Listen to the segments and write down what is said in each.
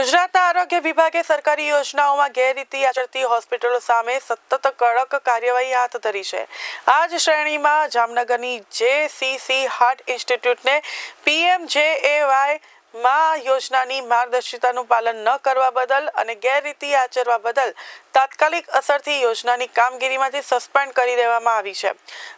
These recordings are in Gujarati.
ગુજરાતના આરોગ્ય વિભાગે સરકારી યોજનાઓમાં ગેરરીતિ આચરતી હોસ્પિટલો સામે સતત કડક કાર્યવાહી હાથ ધરી છે. આ જ શ્રેણીમાં જામનગરની જેસીસી હાર્ટ ઇન્સ્ટિટ્યૂટને પીએમજેએવાય માં યોજનાની માર્ગદર્શિતાનું પાલન ન કરવા બદલ અને ગેરરીતિ આચરવા બદલ તાત્કાલિક અસરથી યોજનાની કામગીરીમાંથી સસ્પેન્ડ કરી દેવામાં આવી છે.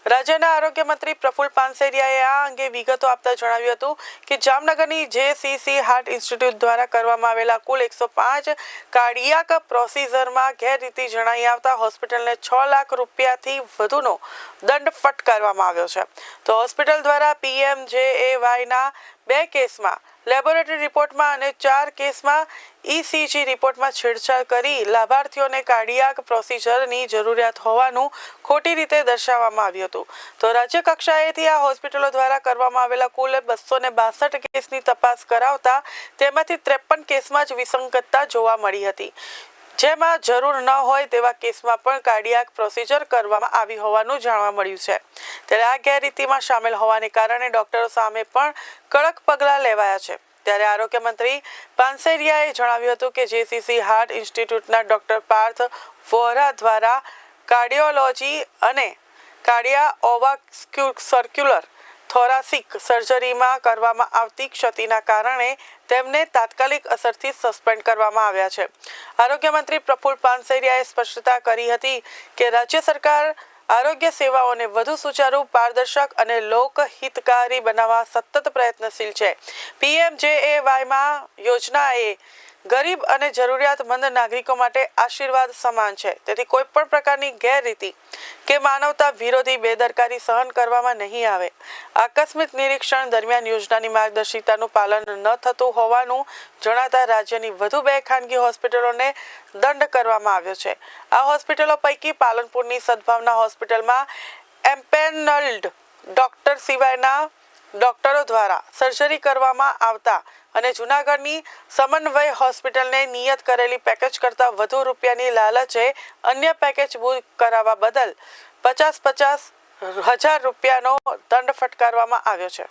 રાજ્યના આરોગ્ય મંત્રી પ્રફુલ પાનસેરિયાએ આ અંગે વિગતો આપતા જણાવ્યું હતું કે જામનગરની જેસીસી હાર્ટ ઇન્સ્ટિટ્યૂટ દ્વારા કરવામાં આવેલા કુલ એકસો પાંચ કાર્ડિયાક પ્રોસીઝરમાં ગેરરીતિ જણાઈ આવતા હોસ્પિટલને છ લાખ રૂપિયાથી વધુનો દંડ ફટકારવામાં આવ્યો છે. તો હોસ્પિટલ દ્વારા પીએમજેએવાયના બે કેસમાં, લેબોરેટરી રિપોર્ટમાં અને ચાર કેસમાં ઇસીજી રિપોર્ટમાં છેડછાડ કરી લાભાર્થીઓને કાર્ડિયાક પ્રોસિજરની જરૂરિયાત હોવાનું ખોટી રીતે દર્શાવવામાં આવ્યું હતું. તો રાજ્ય કક્ષાએથી આ હોસ્પિટલો દ્વારા કરવામાં આવેલા કુલ બસો ને બાસઠ કેસની તપાસ કરાવતા તેમાંથી ત્રેપન કેસમાં જ વિસંગતતા જોવા મળી હતી. જેમાં જરૂર ન હોય તેવા કેસમાં પણ કાર્ડિયાક પ્રોસિજર કરવામાં આવી હોવાનું જાણવા મળ્યું છે. ત્યારે આ ગેરરીતિમાં સામેલ હોવાને કારણે ડોક્ટરો સામે પણ કડક પગલાં લેવાયા છે. ત્યારે આરોગ્ય મંત્રી પાનસેરિયાએ જણાવ્યું હતું કે જેસીસી હાર્ટ ઇન્સ્ટિટ્યૂટના ડોક્ટર પાર્થ વોરા દ્વારા કાર્ડિયોલોજી અને કાર્ડિયા ઓવા સર્ક્યુલર થોરાસિક સર્જરીમાં કરવામાં આવતી ક્ષતિના કારણે તેમને તાત્કાલિક અસરથી સસ્પેન્ડ કરવામાં આવ્યા છે. આરોગ્ય મંત્રી પ્રફુલ પાનસેરિયાએ સ્પષ્ટતા કરી હતી કે રાજ્ય સરકાર આરોગ્ય સેવાઓને વધુ સુચારુ, પારદર્શક અને લોકહિતકારી બનાવવા સતત પ્રયત્નશીલ છે. પીએમજેએવાયમાં યોજના એ ગરીબ અને જરૂરિયાતમંદ નાગરિકો માટે આશીર્વાદ સમાન છે. તેથી કોઈ પણ પ્રકારની ગેરરીતિ કે માનવતા વિરોધી બેદરકારી સહન કરવામાં નહીં આવે. આકસ્મિક નિરીક્ષણ દરમિયાન યોજનાની માર્ગદર્શિતાનું પાલન ન થતું હોવાનું જણાતા રાજ્યની વધુ બે ખાનગી હોસ્પિટલોને દંડ કરવામાં આવ્યો છે. આ હોસ્પિટલો પૈકી પાલનપુરની સદભાવના હોસ્પિટલમાં એમ્પેનલ્ડ ડોક્ટર સિવાયના ડોક્ટરો દ્વારા સર્જરી કરવામાં આવતા અને જૂનાગઢની સમન્વય હોસ્પિટલને નિયત કરેલી પેકેજ કરતાં વધુ રૂપિયાની લાલચે અન્ય પેકેજ બુક કરાવવા બદલ પચાસ પચાસ હજાર રૂપિયાનો દંડ ફટકારવામાં આવ્યો છે.